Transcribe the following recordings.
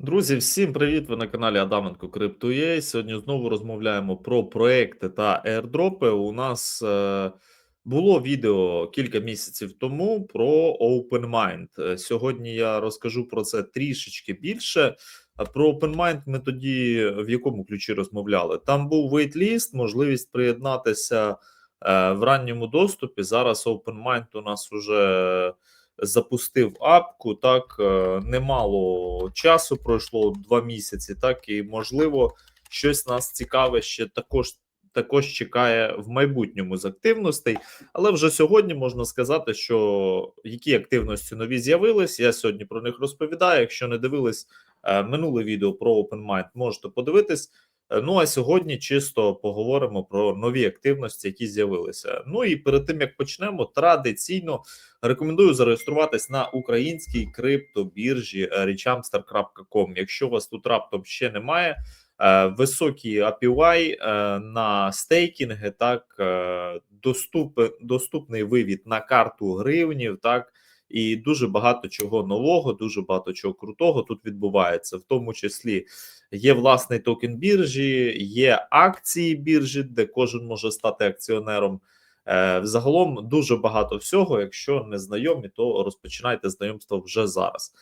Друзі, всім привіт! Ви на каналі Адаменко Crypto.ua. Сьогодні знову розмовляємо про проекти та airdropи. У нас е, було відео кілька місяців тому про OpenMind. Е, Сьогодні я розкажу про це трішечки більше. Про OpenMind ми тоді в якому ключі розмовляли? Там був waitlist, можливість приєднатися е, в ранньому доступі. Зараз OpenMind у нас уже запустив апку. Так е, немало часу пройшло два місяці. Так і можливо, щось нас цікаве ще також. Також чекає в майбутньому з активностей, але вже сьогодні можна сказати, що які активності нові з'явились. Я сьогодні про них розповідаю. Якщо не дивились е, минуле відео про OpenMind, можете подивитись. Е, Ну а сьогодні чисто поговоримо про нові активності, які з'явилися. Ну і перед тим як почнемо, традиційно рекомендую зареєструватись на українській криптобіржі richamster.com. Якщо у вас тут раптом ще немає. е, Високі API е, на стейкінги, так е, доступ, доступний вивід на карту гривнів, так і дуже багато чого нового, дуже багато чого крутого тут відбувається, в тому числі Є власний токен біржі, є акції біржі, де кожен може стати акціонером. Е, Взагалом дуже багато всього. Якщо не знайомі, то розпочинайте знайомство вже зараз.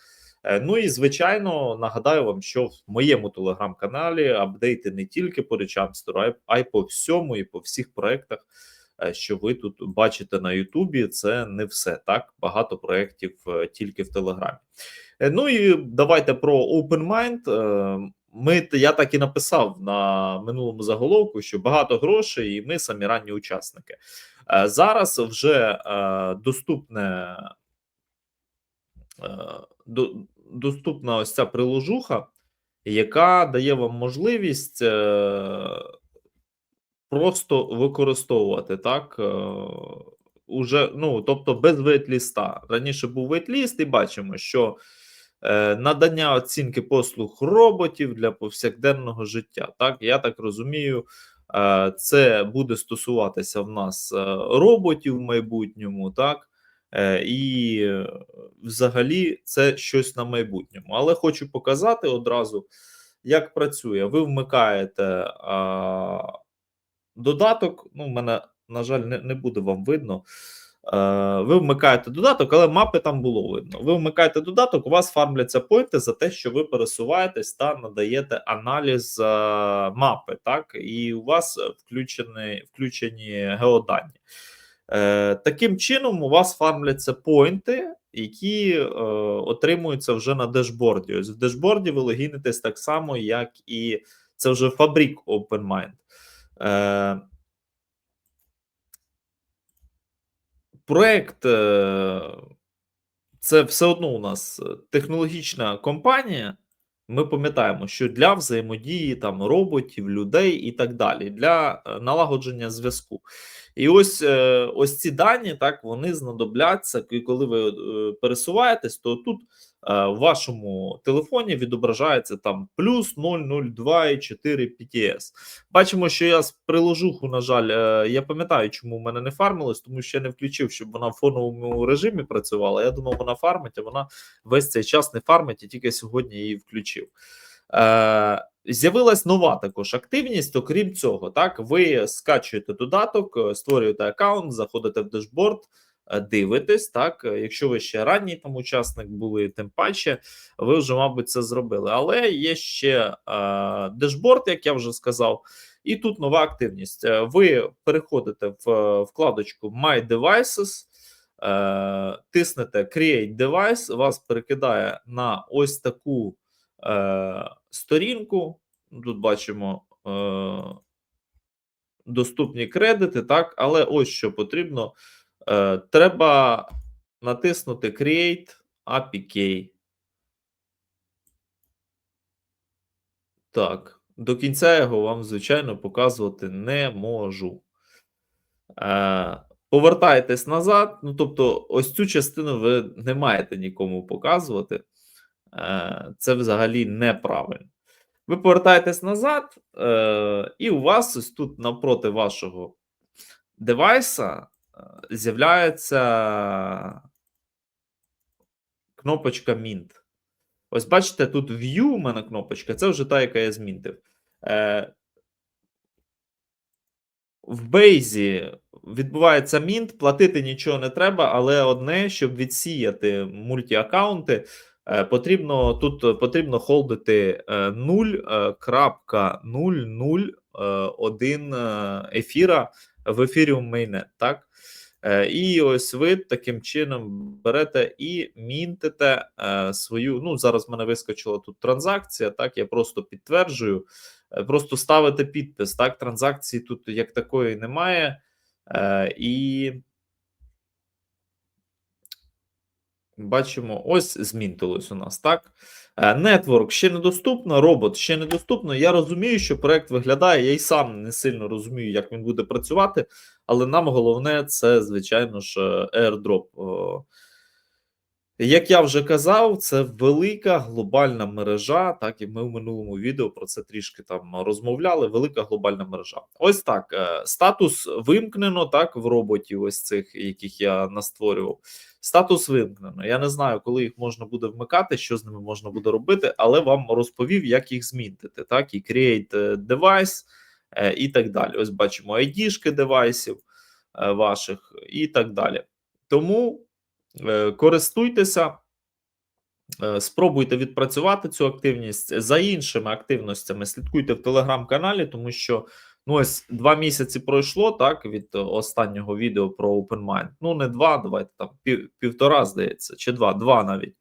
Е, Ну і звичайно нагадаю вам, що в моєму телеграм-каналі апдейти не тільки по речамстеру, а й по всьому, і по всіх проектах, що ви тут бачите на Ютубі. Це не все так. Багато проєктів е, тільки в Телеграмі. Е, Ну і давайте про OpenMind. Е, Ми я так і написав на минулому заголовку, що багато грошей, і ми самі ранні учасники. Е, Зараз вже е, доступне е, доступна ось ця приложуха, яка дає вам можливість е, просто використовувати так. Е, уже, ну, тобто без вейтліста. Раніше був вейтліст, і бачимо, що е, надання оцінки послуг роботів для повсякденного життя. Так, я так розумію, е, це буде стосуватися в нас е, роботів в майбутньому, так. Е, і е, взагалі це щось на майбутньому. Але хочу показати одразу, як працює. Ви вмикаєте а, додаток. Ну, в мене, на жаль, не, не буде вам видно. Е, ви вмикаєте додаток, але мапи там було видно. Ви вмикаєте додаток, у вас фармляться пойнти за те, що ви пересуваєтесь та надаєте аналіз е, мапи, так, і у вас включені, включені геодані. Е, Таким чином, у вас фармляться пойнти, які отримуються вже на дешборді. Ось в дешборді ви логінитесь так само, як і це вже фабрик OpenMind. Е, Проект е, це все одно у нас технологічна компанія. Ми пам'ятаємо, що для взаємодії там роботів, людей і так далі, для е, налагодження зв'язку. І ось е, ось ці дані так вони знадобляться, і коли ви е, пересуваєтесь, то тут е, в вашому телефоні відображається там плюс 0,02,4 PTS. Бачимо, що я з приложуху, на жаль, е, я пам'ятаю, чому в мене не фармилось, тому що я не включив, щоб вона в фоновому режимі працювала. Я думав, вона фармить, а вона весь цей час не фармить, і тільки сьогодні її включив. Е, З'явилась нова також активність. Окрім цього, так ви скачуєте додаток, е, створюєте аккаунт, заходите в дешборд, е, дивитесь. Так, е, якщо ви ще ранній там учасник були, тим паче, ви вже, мабуть, це зробили. Але є ще е, дешборд, як я вже сказав, і тут нова активність. Е, Ви переходите в е, вкладочку My Devices. Е, тиснете Create Device, вас перекидає на ось таку е, сторінку. Тут бачимо е, доступні кредити, так, але ось що потрібно. Е, Треба натиснути Create APK. Так, до кінця його вам, звичайно, показувати не можу. Е, Повертаєтесь назад. Ну, тобто, ось цю частину ви не маєте нікому показувати. Е, Це взагалі неправильно. Ви повертаєтесь назад, е, і у вас ось тут навпроти вашого девайса з'являється кнопочка Mint. Ось бачите, тут View у мене кнопочка, це вже та, яка я змінтив. Е, в Бейзі відбувається мінт, платити нічого не треба, але одне, щоб відсіяти мультіаккаунти, е, потрібно тут потрібно холдити е, 0.001 е, ефіра в Ethereum Mainnet, так? Е, І ось ви таким чином берете і мінтите е, свою. Ну, зараз в мене вискочила тут транзакція. Так, я просто підтверджую, е, просто ставите підпис. Так, транзакції тут як такої немає. І бачимо, ось змінтилось у нас так. Нетворк ще недоступно, робот ще недоступно. Я розумію, що проект виглядає. Я й сам не сильно розумію, як він буде працювати, але нам головне це, звичайно ж, airdrop. Як я вже казав, це велика глобальна мережа. Так і ми в минулому відео про це трішки там розмовляли. Велика глобальна мережа. Ось так. е, Статус вимкнено так в роботі, ось цих, яких я настворював. Статус вимкнено. Я не знаю, коли їх можна буде вмикати, що з ними можна буде робити, але вам розповів, як їх змінити. Так, і create е, device е, і так далі. Ось бачимо ID-шки девайсів ваших і так далі. Тому користуйтеся. Е, Спробуйте відпрацювати цю активність за іншими активностями. Слідкуйте в телеграм-каналі, тому що ну ось два місяці пройшло так від останнього відео про OpenMind. Ну не два, давайте там пів, півтора, здається, чи два, два навіть.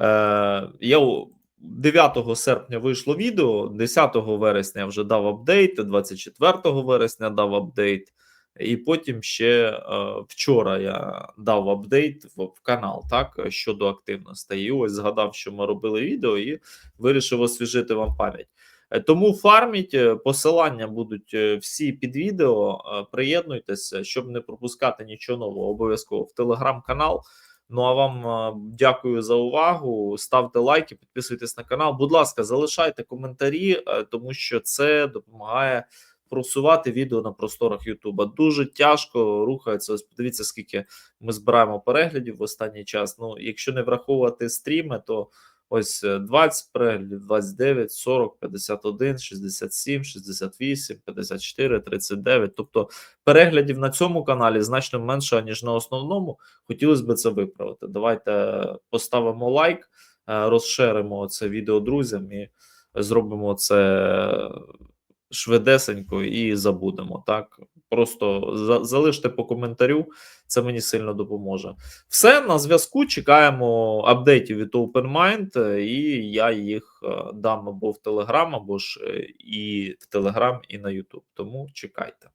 Е, Я у- 9 серпня вийшло відео, 10 вересня вже дав апдейт, 24 вересня дав апдейт. І потім ще е, вчора я дав апдейт в, канал, так щодо активності. І ось згадав, що ми робили відео, і вирішив освіжити вам пам'ять. Е, Тому фарміть е, посилання будуть е, всі під відео. е, Приєднуйтеся, щоб не пропускати нічого нового. Обов'язково в телеграм-канал. Ну а вам е, дякую за увагу. Ставте лайки, підписуйтесь на канал. Будь ласка, залишайте коментарі, е, тому що це допомагає просувати відео на просторах Ютуба. Дуже тяжко рухається. Ось подивіться, скільки ми збираємо переглядів в останній час. Ну, якщо не враховувати стріми, то ось е, 20 переглядів, 29, 40, 51, 67, 68, 54, 39. Тобто переглядів на цьому каналі значно менше, ніж на основному. Хотілося б це виправити. Давайте поставимо лайк, е, розширимо це відео друзям і зробимо це швидесенько і забудемо. Так просто за, залиште по коментарю, це мені сильно допоможе. Все на зв'язку. Чекаємо апдейтів від OpenMind, е, і я їх е, дам або в Telegram, або ж е, і в Telegram, і на YouTube. Тому чекайте.